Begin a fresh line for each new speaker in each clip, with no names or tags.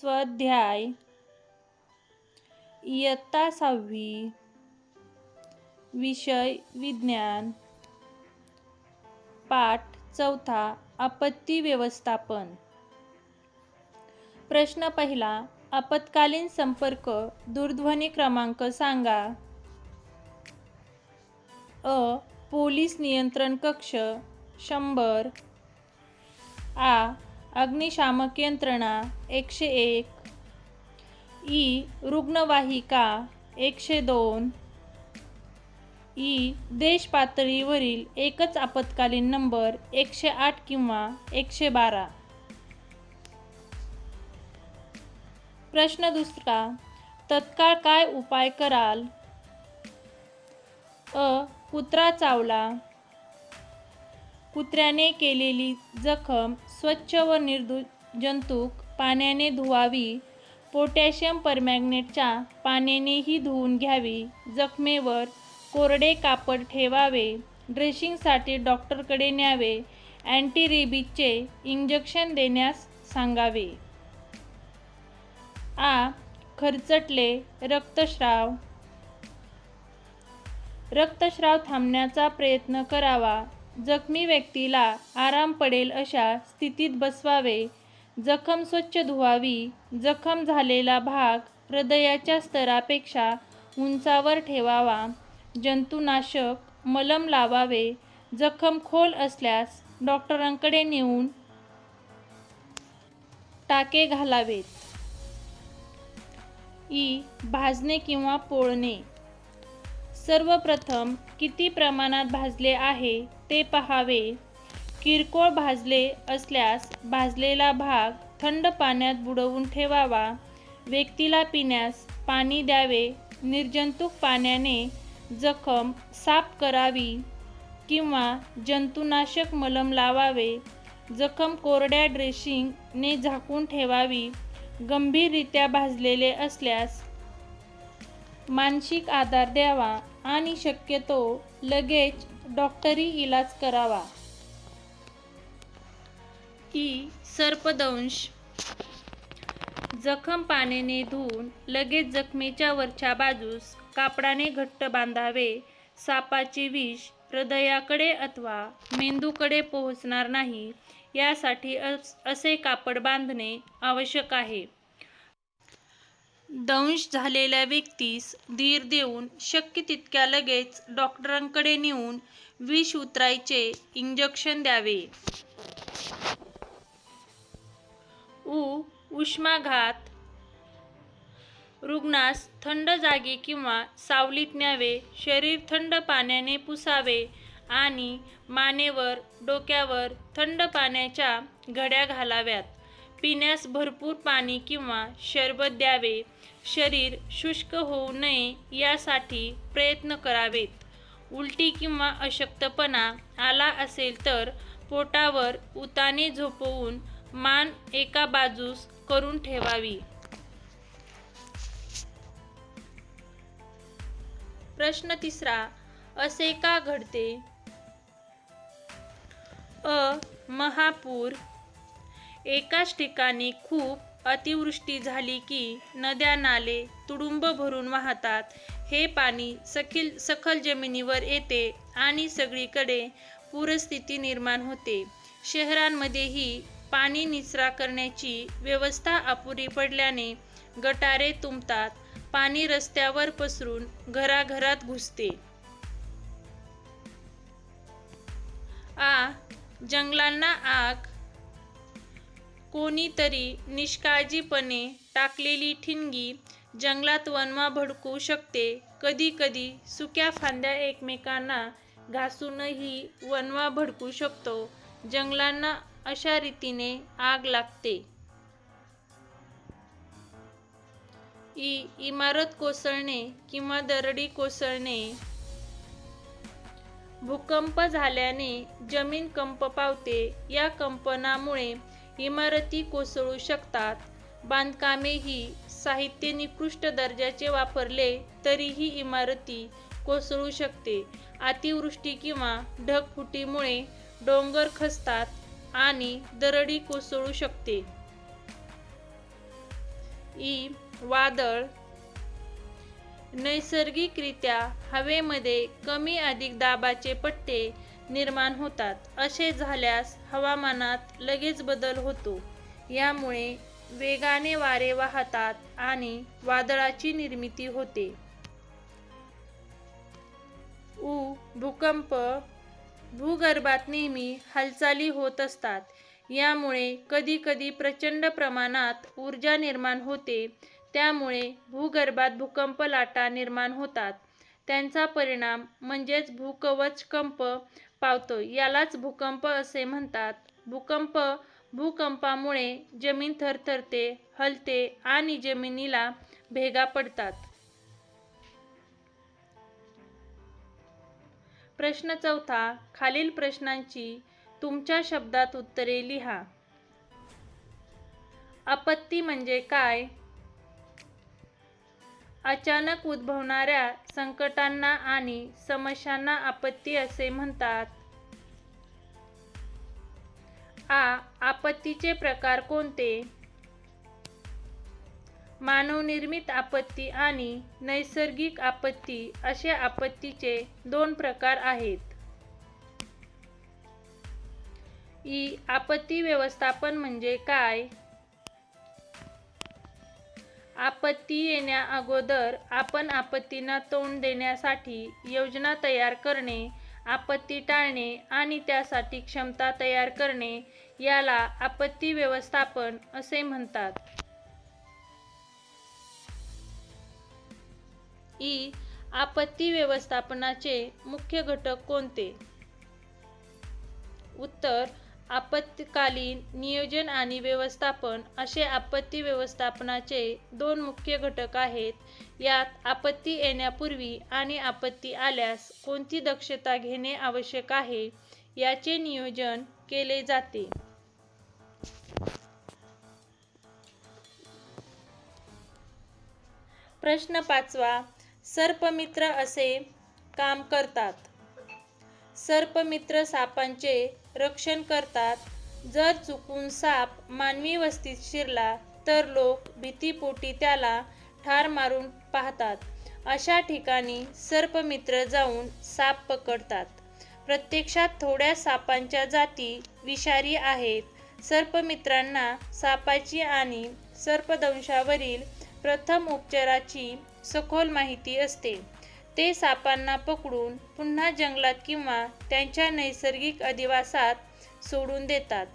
स्वाध्याय. इयत्ता सहावी. विषय विज्ञान. पाठ चौथा आपत्ती व्यवस्थापन. प्रश्न पहिला आपत्कालीन संपर्क दूरध्वनी क्रमांक सांगा. अ पोलीस नियंत्रण कक्ष शंभर. आ अग्निशामक यंत्रणा एकशे एक. ई रुग्णवाहिका एकशे दोन. ई देश पातळीवरील एकच आपत्कालीन नंबर एकशे आठ किंवा एकशे बारा. प्रश्न दुसरा तत्काळ काय उपाय कराल? अ. कुत्रा चावला. कुत्र्याने केलेली जखम स्वच्छ व निर्जंतुक पाण्याने धुवावी. पोटॅशियम परमॅग्नेटच्या पाण्यानेही धुवून घ्यावी. जखमेवर कोरडे कापड ठेवावे. ड्रेसिंगसाठी डॉक्टरकडे न्यावे. अँटी रेबीजचे इंजेक्शन देण्यास सांगावे. आ. खरचटले रक्तस्राव रक्तस्राव थांबण्याचा प्रयत्न करावा. जखमी व्यक्तीला आराम पडेल अशा स्थितीत बसवावे. जखम स्वच्छ धुवावी. जखम झालेला भाग हृदयाच्या स्तरापेक्षा उंचावर ठेवावा. जंतुनाशक मलम लावावे. जखम खोल असल्यास डॉक्टरांकडे नेऊन टाके घालावेत. ई. भाजणे किंवा पोळणे. सर्वप्रथम किती प्रमाणात भाजले आहे ते पहावे. किरकोळ भाजले असल्यास भाजलेला भाग थंड पाण्यात बुडवून ठेवावा. व्यक्तीला पिण्यास पाणी द्यावे. निर्जंतुक पाण्याने जखम साफ करावी किंवा जंतुनाशक मलम लावावे. जखम कोरड्या ड्रेसिंगने झाकून ठेवावी. गंभीररित्या भाजलेले असल्यास मानसिक आधार द्यावा आणि शक्यतो लगेच डॉक्टरी इलाज करावा. ई. सर्पदंश. जखम पाण्याने धुवून लगेच जखमेच्या वरच्या बाजूस कापडाने घट्ट बांधावे. सापाचे विष हृदयाकडे अथवा मेंदूकडे पोहोचणार नाही. यासाठी असे कापड बांधणे आवश्यक आहे. दंश झालेल्या व्यक्तीस धीर देऊन शक्य तितक्या लगेच डॉक्टरांकडे नेऊन विष उतरायचे इंजेक्शन द्यावे. उ उष्माघात रुग्णास थंड जागी किंवा सावलीत न्यावे शरीर थंड पाण्याने पुसावे आणि मानेवर डोक्यावर थंड पाण्याच्या घड्या घालाव्यात. पिण्यास भरपूर पाणी किंवा शरबत द्यावे. शरीर शुष्क होऊ नये यासाठी प्रयत्न करावेत. उलटी किंवा अशक्तपणा आला असेल तर पोटावर उताने झोपवून मान एका बाजूस करून ठेवावी. प्रश्न तिसरा असे का घडते? अ. महापूर एकाच ठिकाणी खूप अतिवृष्टी झाली की नद्या नाले तुडुंब भरून वाहतात. हे पाणी सखील सखल जमिनीवर येते आणि सगळीकडे पूरस्थिती निर्माण होते. शहरांमध्येही पाणी निचरा करण्याची व्यवस्था अपुरी पडल्याने गटारे तुंबतात. पाणी रस्त्यावर पसरून घराघरात घुसते. आ. जंगलांना आग कोणीतरी निष्काळजीपणे टाकलेली ठिणगी जंगलात वणवा भडकू शकते. कधीकधी सुक्या फांद्या एकमेकांना घासूनही वनवा भडकू शकतो. जंगलांना अशा रीतीने आग लागते. ई इमारत कोसळणे किंवा दरडी कोसळणे भूकंप झाल्याने जमीन कंप पावते. या कंपनामुळे इमारती कोसळू शकतात. बांधकामे ही साहित्य निकृष्ट दर्जाचे वापरले तरीही इमारती कोसळू शकते. अतिवृष्टी किंवा ढगफुटीमुळे डोंगर खसतात आणि दरडी कोसळू शकते. ई. वादळ नैसर्गिकरित्या हवेमध्ये कमी अधिक दाबाचे पट्टे निर्माण होतात. असे झाल्यास हवामानात लगेच बदल होतो. यामुळे वेगाने वारे वाहतात आणि वादळाची निर्मिती होते. उ भूकंप भूगर्भात नेहमी हालचाली होत असतात. यामुळे कधीकधी प्रचंड प्रमाणात ऊर्जा निर्माण होते. त्यामुळे भूगर्भात भूकंप लाटा निर्माण होतात. त्यांचा परिणाम म्हणजेच भूकवच कंप पावतो. यालाच भूकंप असे म्हणतात. भूकंप भूकंपामुळे जमीन थरथरते हलते आणि जमिनीला भेगा पडतात. प्रश्न चौथा खालील प्रश्नांची तुमच्या शब्दात उत्तरे लिहा. आपत्ती म्हणजे काय? अचानक उद्भवणाऱ्या संकटांना आणि समस्यांना आपत्ती असे म्हणतात. आ आपत्तीचे प्रकार कोणते? मानवनिर्मित आपत्ती आणि नैसर्गिक आपत्ती असे आपत्तीचे दोन प्रकार आहेत. ई आपत्ती व्यवस्थापन म्हणजे काय? आपत्ती येण्या अगोदर आपण आपत्तींना तोंड देण्यासाठी योजना तयार करणे आपत्ती टाळणे आणि त्यासाठी क्षमता तयार करणे याला आपत्ती व्यवस्थापन असे म्हणतात. ई. आपत्ती व्यवस्थापनाचे मुख्य घटक कोणते? उत्तर आपत्कालीन नियोजन आणि व्यवस्थापन असे आपत्ती व्यवस्थापनाचे दोन मुख्य घटक आहेत. यात आपत्ती येण्यापूर्वी आणि आपत्ती आल्यास कोणती दक्षता घेणे आवश्यक आहे याचे नियोजन केले जाते. प्रश्न पाचवा सर्पमित्र असे काम करतात. सर्पमित्र सापांचे रक्षण करतात. जर चुकून साप मानवी वस्तीत शिरला तर लोक भीतीपोटी त्याला ठार मारून पाहतात. अशा ठिकाणी सर्पमित्र जाऊन साप पकडतात. प्रत्यक्षात थोड्या सापांच्या जाती विषारी आहेत. सर्पमित्रांना सापाची आणि सर्पदंशावरील प्रथम उपचाराची सखोल माहिती असते. ते सापांना पकडून पुन्हा जंगलात किंवा त्यांच्या नैसर्गिक अधिवासात सोडून देतात.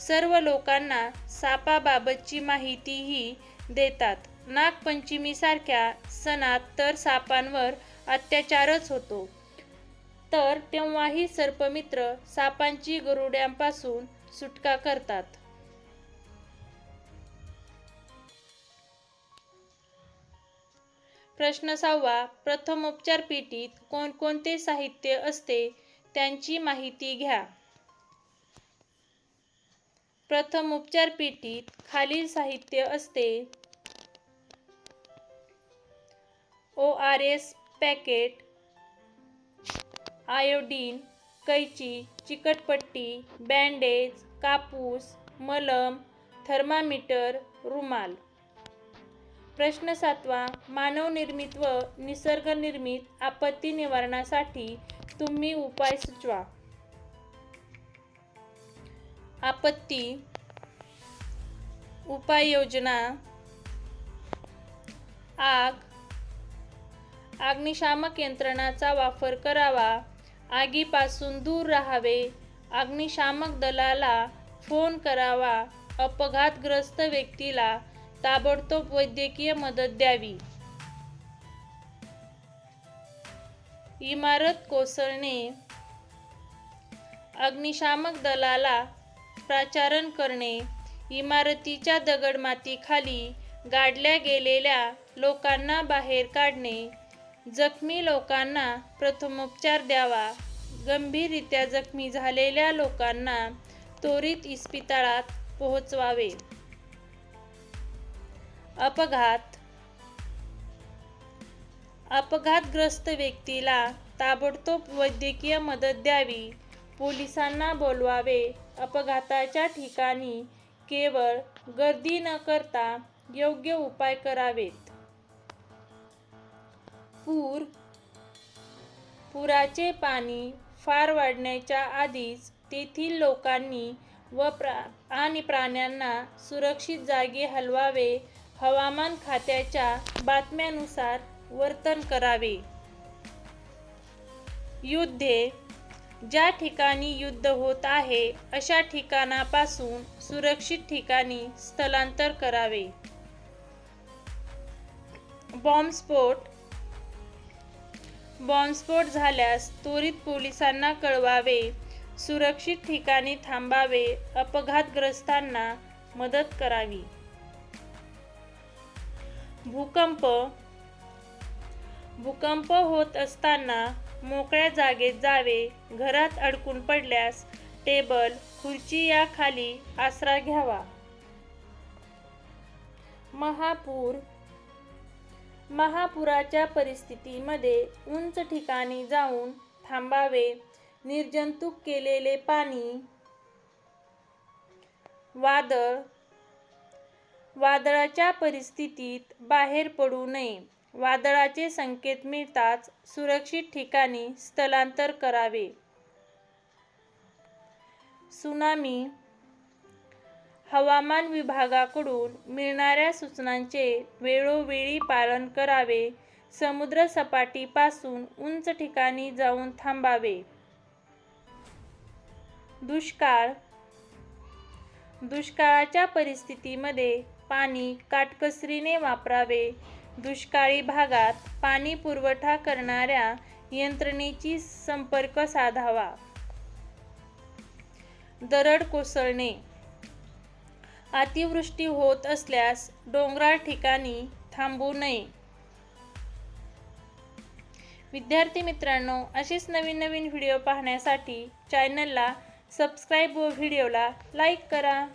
सर्व लोकांना सापाबाबतची माहितीही देतात. नागपंचमीसारख्या सणात तर सापांवर अत्याचारच होतो. तर तेव्हाही सर्पमित्र सापांची गरुड्यांपासून सुटका करतात. प्रश्न सहावा प्रथमोपचार पेटीत कोणकोणते साहित्य असते त्यांची माहिती घ्या. प्रथमोपचार पेटीत खालील साहित्य असते. O R S packet iodine कैची चिकटपट्टी बँडेज कापूस मलम थर्मामीटर रुमाल. प्रश्न सातवा मानवनिर्मित व निसर्गनिर्मित आपत्ती निवारणासाठी तुम्ही उपाय सुचवा. आपत्ती उपाययोजना आग अग्निशामक यंत्रणाचा वापर करावा आगीपासून दूर राहावे अग्निशामक दलाला फोन करावा अपघातग्रस्त व्यक्तीला ताबडतोब वैद्यकीय मदत द्यावी. इमारत कोसळणे अग्निशामक दलाला प्राचारण करणे इमारतीच्या दगडमातीखाली गाडल्या गेलेल्या लोकांना बाहेर काढणे जखमी लोकांना प्रथमोपचार द्यावा गंभीररित्या जखमी झालेल्या लोकांना त्वरित इस्पितळात पोहोचवावे. अपघात. अपघातग्रस्त व्यक्तीला ताबडतोब वैद्यकीय मदत द्यावी. पोलिसांना बोलवावे. अपघाताच्या ठिकाणी केवळ गर्दी न करता योग्य उपाय करावेत. पूर पुराचे पाणी फार वाढण्याच्या आधीच तेथील लोकांनी व प्रा आणि प्राण्यांना सुरक्षित जागी हलवावे हवामान खात्याच्या बातम्यानुसार वर्तन करावे. युद्धे ज्या ठिकाणी युद्ध होत आहे अशा ठिकाणापासून सुरक्षित ठिकाणी स्थलांतर करावे. बॉम्बस्फोट. बॉम्बस्फोट झाल्यास त्वरित पोलिसांना कळवावे सुरक्षित ठिकाणी थांबावे अपघातग्रस्तांना मदत करावी. भूकंप. भूकंप होत असताना मोकळ्या जागेत जावे घरात अडकून पडल्यास टेबल खुर्ची या खाली आसरा घ्यावा. महापूर. महापुराच्या परिस्थितीमध्ये उंच ठिकाणी जाऊन थांबावे. निर्जंतुक केलेले पाणी वादळ वादळाच्या परिस्थितीत बाहेर पडू नये. वादळाचे संकेत मिळताच सुरक्षित ठिकाणी स्थलांतर करावे. सुनामी हवामान विभागाकडून मिळणाऱ्या सूचनांचे वेळोवेळी पालन करावे. समुद्र सपाटीपासून उंच ठिकाणी जाऊन थांबावे. दुष्काळ दुष्काळाच्या परिस्थितीमध्ये पाणी काटकसरीने वापरावे. दुष्काळी भागात पाणी पुरवठा करणाऱ्या यंत्रणेची संपर्क साधावा. दरड कोसळणे. अतिवृष्टी होत असल्यास डोंगराळ ठिकाणी थांबू नये. विद्यार्थी मित्रांनो असेच नवीन नवीन व्हिडिओ पाहण्यासाठी चॅनलला सबस्क्राईब व व्हिडिओला लाईक करा.